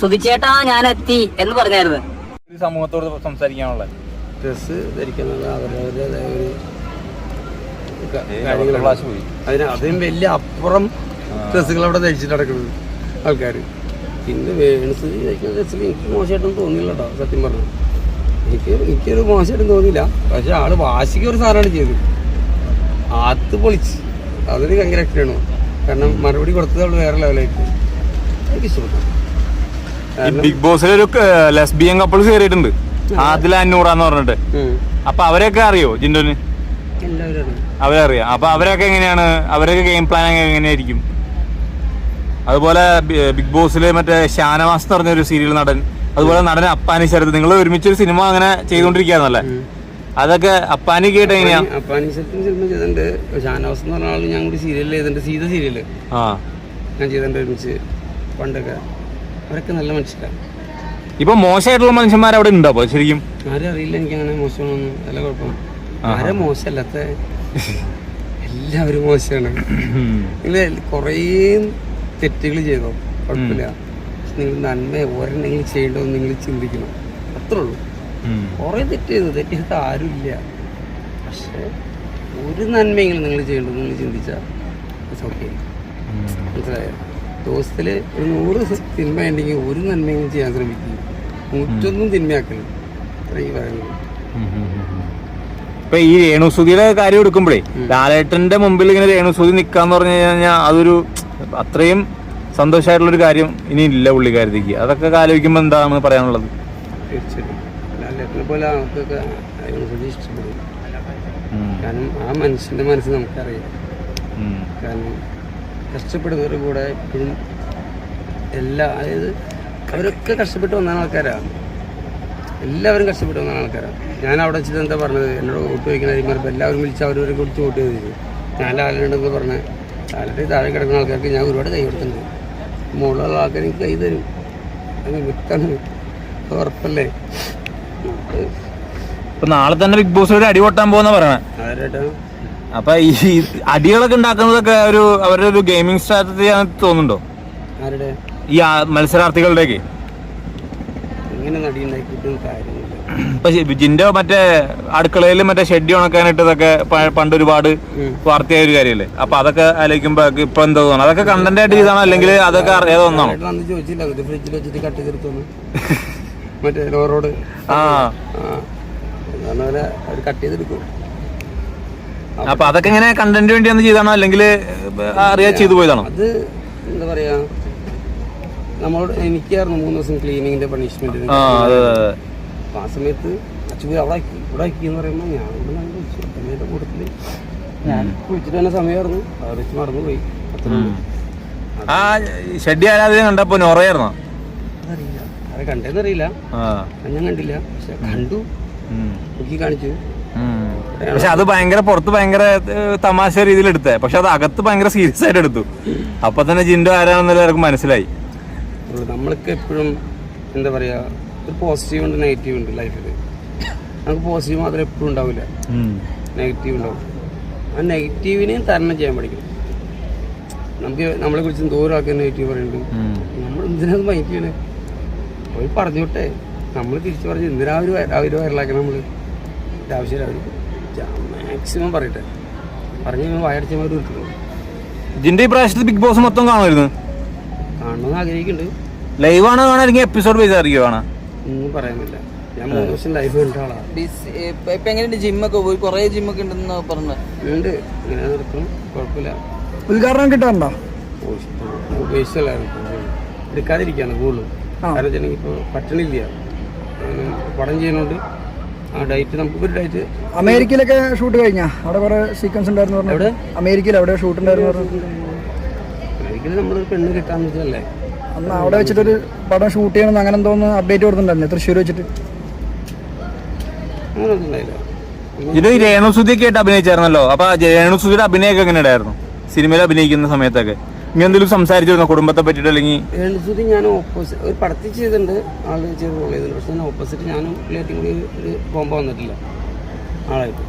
സുധിച്ചേട്ടാ ഞാൻ എത്തി എന്ന് പറഞ്ഞായിരുന്നു. സമൂഹത്തോട് സംസാരിക്കാനുള്ള ഡ്രസ്സ് ധരിക്കുന്നത് അവരവരുടെ ഒരു. അതിന് അതിനും വലിയ അപ്പുറം ഡ്രസ്സുകൾ അവിടെ ധരിച്ചിട്ട് നടക്കുന്നത് ആൾക്കാർ പിന്നെ വേണസ് ധരിക്കുന്ന ഡ്രസ്സിൽ എനിക്ക് മോശമായിട്ടൊന്നും തോന്നിയില്ല കേട്ടോ സത്യം പറഞ്ഞു. എനിക്ക് എനിക്കൊരു മോശമായിട്ടും തോന്നിയില്ല. പക്ഷെ ആൾ വാശിക്ക് ഒരു സാധനമാണ് ചെയ്തത്. ആത്ത് പൊളിച്ച്. അതൊരു ഭയങ്കര കാരണം മറുപടി കൊടുത്തത് അവൾ വേറെ ലെവലായിട്ട് എനിക്ക് ഇഷ്ടപ്പെട്ടു ബിഗ് ബോസിൽ ഒരു ലെസ്ബിയൻ കപ്പിൾസ് കയറിയിട്ടുണ്ട് ആദില അന്നൂറാന്ന് പറഞ്ഞിട്ട്. അപ്പൊ അവരെയൊക്കെ അറിയോ ജിൻഡോന്. അവരറിയാം. അപ്പൊ അവരൊക്കെ എങ്ങനെയാണ് അവരൊക്കെ ഗെയിം പ്ലാൻ എങ്ങനെയായിരിക്കും? അതുപോലെ ബിഗ് ബോസിലെ മറ്റേ ഷാനവാസ് എന്ന് പറഞ്ഞ ഒരു സീരിയൽ നടൻ അതുപോലെ നടൻ അപ്പാനി ശരത്. നിങ്ങൾ ഒരുമിച്ച് ഒരു സിനിമ അങ്ങനെ ചെയ്തോണ്ടിരിക്കാന്നല്ലേ അതൊക്കെ അപ്പാനി കേട്ട് എങ്ങനെയാ? അപ്പാനി അനീസത്തിന് സിനിമ ചെയ്തിട്ടുണ്ട്. ഷാനവാസ് എന്ന് പറഞ്ഞ ആൾ ഞാൻ കൂടി സീരിയൽ ചെയ്തിട്ടുണ്ട്. സീത ഞാൻ ചെയ്തിട്ടുണ്ട് ഒരുമിച്ച് പണ്ടൊക്കെ. അവരൊക്കെ നല്ല മനുഷ്യരാണ് ഇപ്പൊ മോശമായിട്ടുള്ള മനുഷ്യന്മാർ അവിടെ ഉണ്ടോ അപ്പൊ ശരിക്കും? ആരും അറിയില്ല എനിക്ക് അങ്ങനെ മോശമാണെന്ന്. നല്ല കുഴപ്പം ആരെ മോശമല്ലാത്ത? എല്ലാവരും മോശമാണ്. നിങ്ങൾ കുറേ തെറ്റുകൾ ചെയ്തോ? കുഴപ്പമില്ല. നിങ്ങൾ നന്മ ഒരെണ്ണെങ്കിലും ചെയ്യേണ്ടതെന്ന് നിങ്ങൾ ചിന്തിക്കണം. അത്രേ ഉള്ളൂ. കൊറേ തെറ്റ് ചെയ്തു. തെറ്റ് ചെയ്തിട്ട് ആരുമില്ല. പക്ഷേ ഒരു നന്മയെങ്കിലും നിങ്ങൾ ചെയ്യേണ്ടതെന്ന് നിങ്ങൾ ചിന്തിച്ചാൽ ഓക്കെ മനസ്സിലായോ? ദിവസത്തിൽ ഒരു നൂറ് തിന്മ ഉണ്ടെങ്കിൽ ഒരു നന്മയും ചെയ്യാൻ ശ്രമിക്കും. നൂറ്റൊന്നും തിന്മയാക്കലും അത്രയും പറയുന്നത് ഇപ്പൊ ഈ രേണുസുതിയുടെ കാര്യം എടുക്കുമ്പോഴേ ലാലേട്ടന്റെ മുമ്പിൽ ഇങ്ങനെ രേണുസുതി നിക്കാന്ന് പറഞ്ഞു കഴിഞ്ഞാൽ അതൊരു അത്രയും സന്തോഷമായിട്ടുള്ള ഒരു കാര്യം ഇനി ഇല്ല പുള്ളിക്കാരത്തേക്ക് അതൊക്കെ ആലോചിക്കുമ്പോ എന്താണ് പറയാനുള്ളത്? തീർച്ചയായിട്ടും. ലാലേട്ടനെ പോലെ ഇഷ്ടപ്പെടും. കാരണം ആ മനുഷ്യന്റെ മനസ്സ് നമുക്കറിയാം. കാരണം കഷ്ടപ്പെടുന്നവരുടെ കൂടെ എപ്പോഴും എല്ലാ അതായത് അവരൊക്കെ കഷ്ടപ്പെട്ട് വന്ന ആൾക്കാരാണ്. എല്ലാവരും കഷ്ടപ്പെട്ട് വന്ന ആൾക്കാരാണ്. ഞാൻ അവിടെ വെച്ചിട്ട് എന്താ പറഞ്ഞത്? എന്നോട് വോട്ട് ചോദിക്കുന്ന കാര്യം പറഞ്ഞപ്പോൾ എല്ലാവരും വിളിച്ച് അവരവരെ കുറിച്ച് വോട്ട് ചെയ്തു ഞാൻ ആലുണ്ടെന്ന് പറഞ്ഞ് ലാലിന്റെ താഴെ കിടക്കുന്ന ആൾക്കാർക്ക് ഞാൻ ഒരുപാട് കൈ കൊടുത്തിട്ടുണ്ട്. മുകളിലുള്ള ആൾക്കാർ എനിക്ക് കൈ തരും. അങ്ങനെ വിട്ടാണ്. അത് ഉറപ്പല്ലേ? ഇപ്പൊ നാളെ തന്നെ ബിഗ് ബോസ് അടിപൊട്ടാൻ അടി പൊട്ടാൻ പോകുന്ന പറയണേ. ആരായിട്ടാ അപ്പൊ ഈ അടികളൊക്കെ ഉണ്ടാക്കുന്നതൊക്കെ ഒരു അവരുടെ ഒരു ഗെയിമിംഗ് സ്ട്രാറ്റജി ആണെന്ന് തോന്നുന്നുണ്ടോ? ഈ മത്സരാർത്ഥികളുടെയൊക്കെ. ഇപ്പൊ ജിന്റെ മറ്റേ അടുക്കളയിൽ മറ്റേ ഷെഡ് ഉണക്കാനിട്ടതൊക്കെ ഇതൊക്കെ പണ്ട് ഒരുപാട്. വാർത്തയായ ഒരു കാര്യമല്ലേ? അപ്പൊ അതൊക്കെ ആലോചിക്കുമ്പോ ഇപ്പൊ എന്താ തോന്നുന്നു അതൊക്കെ കണ്ടന്റ് ആയിട്ട് ചെയ്താണോ അല്ലെങ്കിൽ അതൊക്കെ അറിയാതെ ഒന്നാണോ മറ്റേ ലോറോട് ആ. കട്ട് ചെയ്തെടുക്കും. അപ്പൊ അതൊക്കെ ഇങ്ങനെ കണ്ടന്റ് വേണ്ടി ഒന്ന് ചെയ്താണോ? അല്ലെങ്കിൽ അറിയാ ചെയ്തു പോയതാണോ? അത് എന്താ പറയാ നമ്മളോട് എനിക്കായിരുന്നു മൂന്ന് ദിവസം ക്ലീനിങ്ങിന്റെ പണിഷ്മെന്റ് ആ സമയത്ത് അച്ഛൻ അവിടെ ഇവിടെ എന്ന് പറയുമ്പോൾ ഞാൻ ഇവിടെ നല്ല അമ്മയുടെ കൂട്ടത്തിൽ ഞാൻ കുളിച്ചിട്ട് തന്നെ സമയമായിരുന്നു. അവിടെ വെച്ച് മറന്നു പോയി ആ ഷെഡി ആരാധന കണ്ടപ്പോ നോറയായിരുന്നോ? അതറിയില്ല. അത് കണ്ടേന്നറിയില്ല ഞാൻ കണ്ടില്ല. പക്ഷെ കണ്ടു. നോക്കി കാണിച്ചു. പക്ഷെ അത് ഭയങ്കര പുറത്ത് ഭയങ്കര തമാശ രീതിയിൽ എടുത്തേ പക്ഷെ അത് അകത്ത് ഭയങ്കര സീരിയസ് ആയിട്ട് എടുത്തു. അപ്പൊ തന്നെ ജിൻഡോ ആരാണെന്ന് എല്ലാവർക്കും മനസ്സിലായി. നമ്മൾക്ക് എപ്പോഴും എന്താ പറയാ ഒരു പോസിറ്റീവ് ഉണ്ട് നെഗറ്റീവ് ഉണ്ട് ലൈഫിൽ നമുക്ക് പോസിറ്റീവ് മാത്രമേ എപ്പോഴും ഉണ്ടാവില്ല. നെഗറ്റീവ് ഉണ്ടാവും. ആ നെഗറ്റീവിനെയും തരണം ചെയ്യാൻ പഠിക്കും നമുക്ക് നമ്മളെ കുറിച്ച് എന്തോരം ആൾക്കാർ നെഗറ്റീവ് പറയുന്നുണ്ട്. നമ്മൾ എന്തിനാണ് മൈൻഡ് ചെയ്യണേ? പോയി പറഞ്ഞോട്ടെ നമ്മൾ തിരിച്ചു പറഞ്ഞു എന്തിനാ അവർ അവർ വൈറലാക്കണം നമ്മൾ ആവശ്യമില്ല അവർ മാക്സിമം പറയട്ടെ. പറഞ്ഞു ജിൻഡോ ഇതിന്റെ പ്രാവശ്യത്തിൽ ബിഗ് ബോസ് മൊത്തം കാണുമായിരുന്നു. കാണണമെന്ന് ആഗ്രഹിക്കുന്നുണ്ട്. ലൈവ് ആണോ കാണാൻ എപ്പിസോഡ് വൈസ് ആയിരിക്കും കാണാൻ ഒന്നും പറയാനില്ല. ഞാൻ മൂന്ന് ദിവസം ലൈഫ് കണ്ട ആളാണ് ഇപ്പൊ എങ്ങനെയുണ്ട് ജിമ്മൊക്കെ പോയി കുറേ ജിമ്മൊക്കെ ഉണ്ടെന്ന് പറഞ്ഞത് ഉണ്ട്. ഇങ്ങനെ നിർത്തും. കുഴപ്പമില്ല. ഉദ്ഘാടനം കിട്ടാറുണ്ടോ? ഉപേക്ഷിച്ചല്ലായിരുന്നു എടുക്കാതിരിക്കുകയാണ് കൂടുതലും. കാരണം വെച്ചിട്ടുണ്ടെങ്കിൽ ഇപ്പോൾ പറ്റണില്ല. പടം ചെയ്യുന്നതുകൊണ്ട് ആ ഡേറ്റ് നമുക്ക് ഒരു അമേരിക്കയിലൊക്കെ ഷൂട്ട് കഴിഞ്ഞാ? അവിടെ കുറെ സീക്വൻസ് ഉണ്ടായിരുന്നു പറഞ്ഞു? അമേരിക്കയിൽ അവിടെ ഷൂട്ട് ഉണ്ടായിരുന്നു പറഞ്ഞു. നമ്മളൊരു പെണ്ണ് കിട്ടാന്ന് വെച്ചല്ലേ അന്ന് അവിടെ വെച്ചിട്ടൊരു പടം ഷൂട്ട് ചെയ്യണം അങ്ങനെ എന്തോന്ന് അപ്ഡേറ്റ് കൊടുത്തിട്ടുണ്ടായിരുന്നു. തൃശ്ശൂർ വെച്ചിട്ട്. അങ്ങനെ ഒന്നും ഉണ്ടായില്ല. ഇത് രേണുസുതിയൊക്കെ ആയിട്ട് അഭിനയിച്ചായിരുന്നല്ലോ. അപ്പൊ രേണുസുതിയുടെ അഭിനയമൊക്കെ എങ്ങനെ ഉണ്ടായിരുന്നു സിനിമയിൽ അഭിനയിക്കുന്ന സമയത്തൊക്കെ. ഇങ്ങനെ എന്തെങ്കിലും സംസാരിച്ചിരുന്നോ? കുടുംബത്തെ പറ്റിയിട്ട് അല്ലെങ്കിൽ? എഴുതുതി ഞാൻ ഓപ്പോസിറ്റ് ഒരു പടത്തിൽ ചെയ്തിട്ടുണ്ട്. ആൾ ചെയ്ത് റോൾ ചെയ്തിട്ടുണ്ട്. പക്ഷെ ഞാൻ ഓപ്പോസിറ്റ് ഞാനും പുള്ളിയായിട്ടും കൂടി ഒരു കോമ്പോ വന്നിട്ടില്ല. ആളായിട്ട്.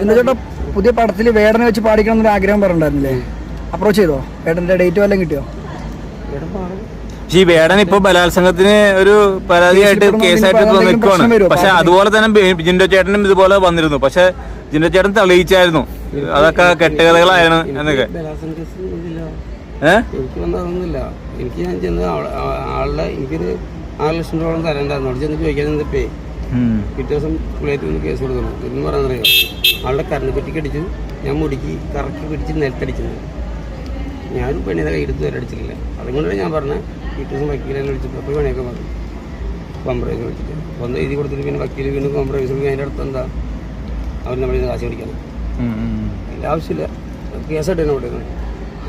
എന്നിട്ട് ചേട്ടാ പുതിയ പടത്തിൽ വേടനെ വെച്ച് പാടിക്കണം എന്നൊരു ആഗ്രഹം പറഞ്ഞിട്ടുണ്ടായിരുന്നില്ലേ? അപ്രോച്ച് ചെയ്തോ? വേടന്റെ ഡേറ്റ് വല്ലതും കിട്ടിയോ? പക്ഷേ ഈ വേടൻ ഇപ്പൊ ബലാത്സംഗത്തിന് ഒരു പരാതിയായിട്ട് കേസായിട്ട് നിൽക്കുവാണ് പക്ഷെ അതുപോലെ തന്നെ ജിൻഡോ ചേട്ടനും ഇതുപോലെ വന്നിരുന്നു. പക്ഷെ ജിൻഡോ ചേട്ടൻ തെളിയിച്ചായിരുന്നു. അതൊക്കെ കെട്ടുകഥകളായിരുന്നു എന്നൊക്കെ. എനിക്ക് വന്നതൊന്നുമില്ല എനിക്ക് ഞാൻ ചെന്ന് ആളുടെ എനിക്കൊരു ആറ് ലക്ഷം രൂപ തരണ്ടായിരുന്നു. അവിടെ ചെന്ന് ചോദിക്കാൻ ചെന്നപ്പേ പിറ്റേ ദിവസം പുള്ളിയായിട്ട് നിന്ന് കേസ് കൊടുക്കണം. എന്ന് പറയാനറിയോ? ആളുടെ കറണ്ട് അടിച്ചു ഞാൻ മുടിക്കി കറക്കി പിടിച്ച് നിലത്തടിച്ചത് ഞാനും പെണ്ണിനെ കൈയെടുത്ത് വരെ അടിച്ചിട്ടില്ല. അതുകൊണ്ടാണ് ഞാൻ പറഞ്ഞത് പിറ്റേ ദിവസം വക്കീലിനെ വിളിച്ചപ്പോൾ അപ്പോൾ പണിയൊക്കെ പറഞ്ഞു കോംപ്രമൈസ് വിളിച്ചിട്ട്. ഒന്ന് എഴുതി കൊടുത്തിട്ട് പിന്നെ വക്കീൽ വീണ്ടും കോംപ്രമൈസ് അതിന്റെ അടുത്ത് എന്താ? അവർ നമ്മളിൽ നിന്ന് കാശ് പിടിക്കണം ആവശ്യമില്ല. കേസായിട്ടാണ് കൊടുക്കുന്നത്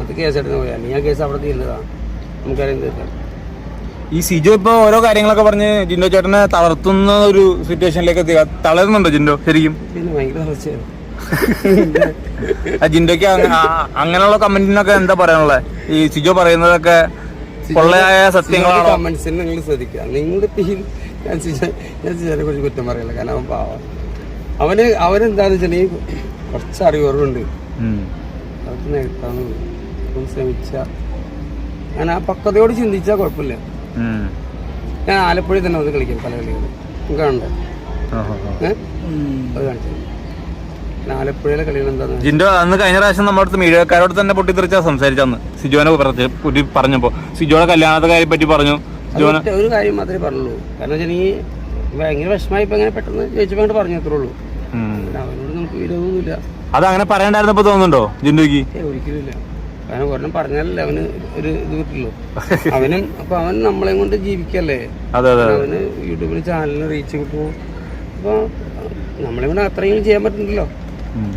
അത് കേസെടുത്ത് പോയാൽ നീ ആ കേസ് അവിടെ തീരുന്നതാണ് നമുക്കറിയാം തീർക്കാം. ഈ സിജു ഇപ്പൊ ഓരോ കാര്യങ്ങളൊക്കെ പറഞ്ഞ് ജിൻഡോ ചേട്ടനെ തളർത്തുന്ന ഒരു സിറ്റുവേഷനിലേക്ക് എത്തി. തളരുന്നുണ്ടോ ജിൻഡോ ശരിക്കും? പിന്നെ ഭയങ്കര തളർച്ചയാണ് ആ ജിൻഡോക്ക് അങ്ങ- ആ- അങ്ങനെയുള്ള കമന്റിനൊക്കെ എന്താ പറയാനുള്ളത് ഈ സിജോ പറയുന്നതൊക്കെ പൊള്ളയായ സത്യങ്ങളാണോ? കമന്റ്സിന് നിങ്ങൾ ശ്രദ്ധിക്കുക. നിങ്ങളുടെ ടീം ഞാൻ സിജ- ഞാൻ സിജാനെ കുറിച്ച് കുറ്റം പറയില്ല. കാരണം അവൻ പാവ. അവന് അവനെന്താന്ന് വെച്ചാൽ കുറച്ച് അറിവുണ്ട് ഉം. അതൊക്കെ നേട്ടാണ് അപ്പം ശ്രമിച്ച ഞാൻ ആ പക്വതയോട് ചിന്തിച്ചാൽ കുഴപ്പമില്ല. ഞാൻ ആലപ്പുഴയിൽ തന്നെ വന്ന് കളിക്കും പല കളികളും. കാണണ്ടേ അത് കാണിച്ചു. ആലപ്പുഴയിലെ കളികൾ ജിൻഡോ അന്ന് കഴിഞ്ഞ പ്രാവശ്യം നമ്മുടെ അടുത്ത് മീഡിയക്കാരോട് തന്നെ പൊട്ടിത്തെറിച്ചാ സംസാരിച്ചന്ന് സിജോനെ പുറ്റി പറഞ്ഞപ്പോ. സിജോയുടെ കല്യാണത്തെ കാര്യം പറ്റി പറഞ്ഞു. സിജോനെ ഒരു കാര്യം മാത്രമേ പറഞ്ഞുള്ളൂ. കാരണം വെച്ചാൽ ഈ ഭയങ്കര വിഷമായി ഇപ്പൊ ഇങ്ങനെ പെട്ടെന്ന് ചോദിച്ചപ്പോൾ അങ്ങോട്ട് പറഞ്ഞു അത്രേ ഉള്ളൂ. ഉം. നമുക്ക് വിരോധമൊന്നുമില്ല. അത് അങ്ങനെ പറയണ്ടായിരുന്നപ്പോ തോന്നുന്നുണ്ടോ ജിൻഡോക്ക് ഒരിക്കലും ഇല്ല. കാരണം ഒരെണ്ണം പറഞ്ഞാലല്ലേ അവന് ഒരു ഇത് കിട്ടുള്ളൂ. അവനും അപ്പൊ അവൻ നമ്മളെ കൊണ്ട് ജീവിക്കല്ലേ? അവന് യൂട്യൂബിൽ ചാനലിന് റീച്ച് കിട്ടുമോ അപ്പൊ നമ്മളെ കൊണ്ട് അത്രയും ചെയ്യാൻ പറ്റുന്നില്ലല്ലോ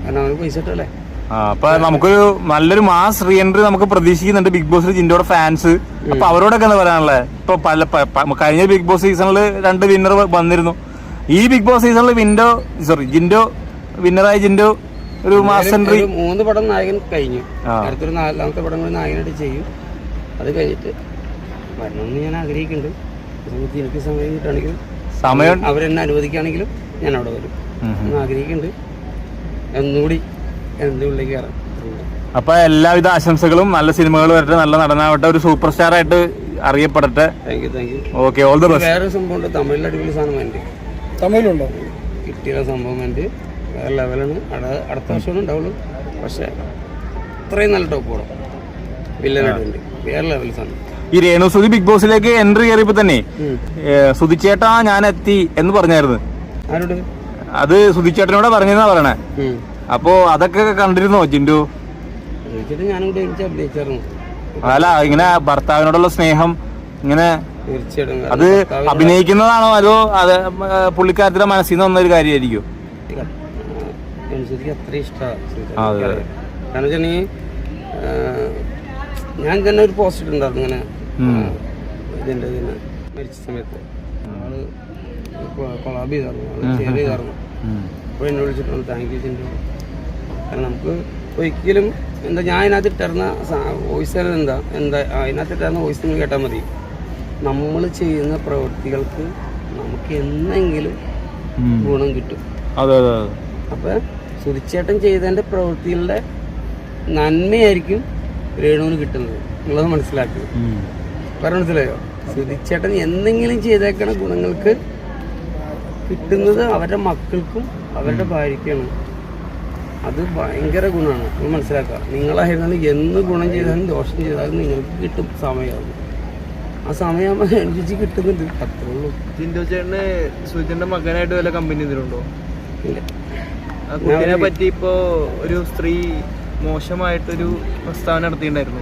കാരണം അവന് പൈസ ഇട്ടല്ലേ അപ്പൊ നമുക്കൊരു നല്ലൊരു മാസ് റീഎൻട്രി നമുക്ക് പ്രതീക്ഷിക്കുന്നുണ്ട് ബിഗ് ബോസിൽ ജിൻഡോയുടെ ഫാൻസ് അപ്പൊ അവരോടൊക്കെ എന്താ പറയാനുള്ളത് ഇപ്പൊ പല കഴിഞ്ഞ ബിഗ് ബോസ് സീസണിൽ രണ്ട് വിന്നർ വന്നിരുന്നു. ഈ ബിഗ് ബോസ് സീസണിൽ വിൻഡോ സോറി ജിൻഡോ വിന്നറായ ജിൻഡോ ഒരു മാസം മൂന്ന് പടം നായകൻ കഴിഞ്ഞു. അടുത്തൊരു നാലാമത്തെ പടം കൂടി നായകനായിട്ട് ചെയ്യും. അത് കഴിഞ്ഞിട്ട് വരണമെന്ന് ഞാൻ ആഗ്രഹിക്കുന്നുണ്ട്. സമയത്ത് എനിക്ക് സമയം കിട്ടുകയാണെങ്കിലും സമയം അവരെന്നെ അനുവദിക്കുകയാണെങ്കിലും ഞാൻ അവിടെ വരും. എന്ന് ആഗ്രഹിക്കുന്നുണ്ട്. ഒന്നുകൂടി എന്റെ ഉള്ളിലേക്ക് കയറാം. അപ്പൊ എല്ലാവിധ ആശംസകളും നല്ല സിനിമകൾ വരട്ടെ നല്ല നടനാവട്ടെ ഒരു സൂപ്പർ സ്റ്റാർ ആയിട്ട് അറിയപ്പെടട്ടെ thank you okay all the best വേറെ സംഭവം ഉണ്ട് തമിഴിൽ അടിപൊളി സാധനം എന്റെ തമിഴിലുണ്ടോ? കിട്ടിയ സംഭവം എന്റെ ലെവലാണ് അട അടുത്ത വർഷമാണ് ഉണ്ടാവുള്ളൂ. പക്ഷേ അത്രയും നല്ല ടോപ്പ് കൂടും വില്ലനായിട്ടുണ്ട് വേറെ ലെവൽ സാധനം ഈ രേണു സുധി ബിഗ് ബോസിലേക്ക് എൻട്രി കയറിയപ്പോ തന്നെ സുധിച്ചേട്ടാ ഞാൻ എത്തി എന്ന് പറഞ്ഞായിരുന്നു. ആരോട്? അത് സുധിച്ചേട്ടനോട് പറഞ്ഞെന്നാ പറയണേ. അപ്പോ അതൊക്കെ കണ്ടിരുന്നോ ജിൻഡു? അല്ല ഇങ്ങനെ ഭർത്താവിനോടുള്ള സ്നേഹം ഇങ്ങനെ അത് അഭിനയിക്കുന്നതാണോ അതോ അത് പുള്ളിക്കാരത്തിന്റെ മനസ്സിൽ നിന്ന് വന്നൊരു കാര്യമായിരിക്കും? ആ, അനുസരിച്ച് അത്ര ഇഷ്ടമാണ്. കാരണം ഞാൻ തന്നെ ഒരു പോസ്റ്റ് ഉണ്ടായിരുന്നു ഇങ്ങനെ. ഇതിന്റെ ഇതിന് മരിച്ച സമയത്ത്. ആൾ കൊളാബ് ചെയ്തായിരുന്നു. ആൾ ഷെയർ ചെയ്തായിരുന്നു. അപ്പോൾ എന്നെ വിളിച്ചിട്ടുണ്ട് താങ്ക് യു ചിന്റെ കാരണം നമുക്ക് ഒരിക്കലും എന്താ ഞാൻ അതിനകത്ത് ഇട്ടിരുന്ന വോയിസ് എന്താ എന്താ അതിനകത്ത് ഇട്ടിരുന്ന വോയിസ് നിങ്ങൾ കേട്ടാൽ മതി. നമ്മൾ ചെയ്യുന്ന പ്രവൃത്തികൾക്ക് നമുക്ക് എന്നെങ്കിലും. ഗുണം കിട്ടും. അപ്പോൾ സുധിച്ചേട്ടൻ ചെയ്തതിന്റെ പ്രവൃത്തികളുടെ നന്മയായിരിക്കും രേണുവിന് കിട്ടുന്നത്. നിങ്ങളത് മനസ്സിലാക്കുക. കാരണം മനസ്സിലായോ? സുധിച്ചേട്ടൻ എന്തെങ്കിലും ചെയ്തേക്കണ ഗുണങ്ങൾക്ക് കിട്ടുന്നത് അവരുടെ മക്കൾക്കും അവരുടെ ഭാര്യയ്ക്കാണ്. അത് ഭയങ്കര ഗുണമാണ്. നിങ്ങൾ മനസ്സിലാക്കുക. നിങ്ങളായിരുന്നാലും എന്ന് ഗുണം ചെയ്താലും ദോഷം ചെയ്താലും നിങ്ങൾക്ക് കിട്ടും സമയമാകും ആ സമയമാകുമ്പോൾ അനുസരിച്ച് കിട്ടുന്നുണ്ട്. അത്രേ ഉള്ളൂ. ജിൻഡോ ചേട്ടന് സുജിന്റെ മകനായിട്ട് വല്ല കമ്പനി ഇതിലുണ്ടോ? ഇല്ല. കുട്ടീനെ പറ്റി ഇപ്പോ ഒരു സ്ത്രീ മോശമായിട്ടൊരു പ്രസ്താവന നടത്തിയിട്ടുണ്ടായിരുന്നു.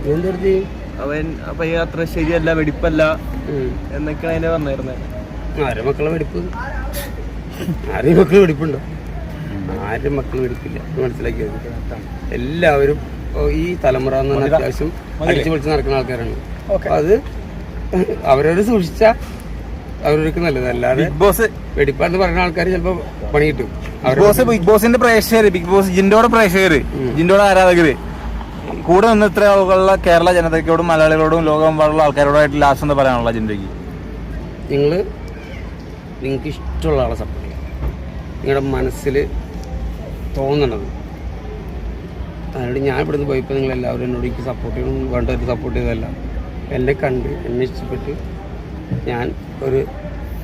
അവൻ അപ്പൊ പയ്യ അത്ര ശരിയല്ല വെടിപ്പല്ല എന്നൊക്കെ അതിനെ പറഞ്ഞിരുന്നത് ആരും മക്കളെ വെടിപ്പ്? ആരും മക്കൾ വെടിപ്പുണ്ടോ? ആരും മക്കൾ വെടിപ്പില്ല. മനസ്സിലാക്കി മനസ്സിലാക്കിയത്. എല്ലാവരും ഈ തലമുറ എന്ന് പറഞ്ഞാൽ അത്യാവശ്യം അടിച്ചു പൊളിച്ച് നടക്കുന്ന ആൾക്കാരാണ്. അത് അവരോട് സൂക്ഷിച്ച അവരവർക്ക് നല്ലത് അല്ലാതെ ബിഗ് ബോസ് വെടിപ്പാന്ന് പറയുന്ന ആൾക്കാർ ചിലപ്പോ പണി കിട്ടും. ബിഗ് ബോസ് ബിഗ് ബോസിന്റെ പ്രേക്ഷകര് ബിഗ് ബോസ് ജിൻഡോടെ പ്രേക്ഷകര് ജിൻഡോടെ ആരാധകര് കൂടെ നിന്ന് ഇത്ര ആളുകളുള്ള കേരള ജനതയ്ക്കോടും മലയാളികളോടും ലോകമെമ്പാടുള്ള ആൾക്കാരോടായിട്ട് ലാസ്റ്റ് എന്ന് പറയാനുള്ള ജിൻഡയ്ക്ക്? നിങ്ങൾ നിങ്ങൾക്ക് ഇഷ്ടമുള്ള ആളെ സപ്പോർട്ട് ചെയ്യാം. നിങ്ങളുടെ മനസ്സിൽ തോന്നണത്. അതിനോട് ഞാൻ ഇവിടുന്ന് പോയപ്പോൾ നിങ്ങളെല്ലാവരും എന്നോട് എനിക്ക് സപ്പോർട്ട് ചെയ്യണം വേണ്ടവർക്ക് സപ്പോർട്ട് ചെയ്തതല്ല. എന്നെ കണ്ട് എന്നെ ഇഷ്ടപ്പെട്ട് ഞാൻ ഒരു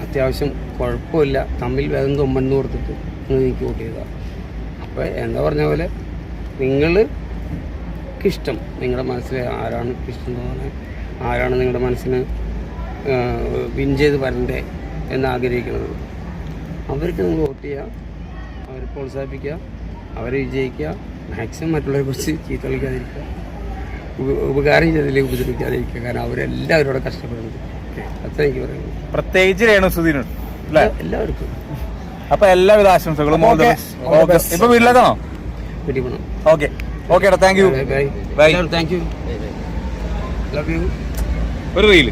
അത്യാവശ്യം കുഴപ്പമില്ല. തമ്മിൽ വേദം തൊമ്മന്ന് കൊടുത്തിട്ട് എനിക്ക് വോട്ട് ചെയ്തതാണ് അപ്പോൾ എന്താ പറഞ്ഞ പോലെ നിങ്ങൾക്ക് ഇഷ്ടം നിങ്ങളുടെ മനസ്സിൽ ആരാണ് ഇഷ്ടം തോന്നുന്നത് ആരാണ് നിങ്ങളുടെ മനസ്സിന് വിൻ ചെയ്ത് വരണ്ടേ എന്ന് ആഗ്രഹിക്കുന്നത്? അവർക്ക് നിങ്ങൾ വോട്ട് ചെയ്യുക അവരെ പ്രോത്സാഹിപ്പിക്കുക. അവരെ വിജയിക്കുക. മാക്സിമം മറ്റുള്ളവരെ കുറിച്ച് ചീത്ത കളിക്കാതിരിക്കുക ഉപ- ഉപകാരം ചെയ്തതിലേക്ക് ഉപദ്രവിക്കാതിരിക്കുക. കാരണം അവരെല്ലാവരും അവിടെ അത്ര എനിക്ക് പ്രത്യേകിച്ച് രേണു അല്ലേ? എല്ലാവർക്കും. അപ്പൊ എല്ലാവിധ ആശംസകളും all the best. all the Okay. best. ഇപ്പൊ വീട്ടിലേക്കാണോ okay. Okay thank you bye Bye. Thank you love you ഒരു റീൽ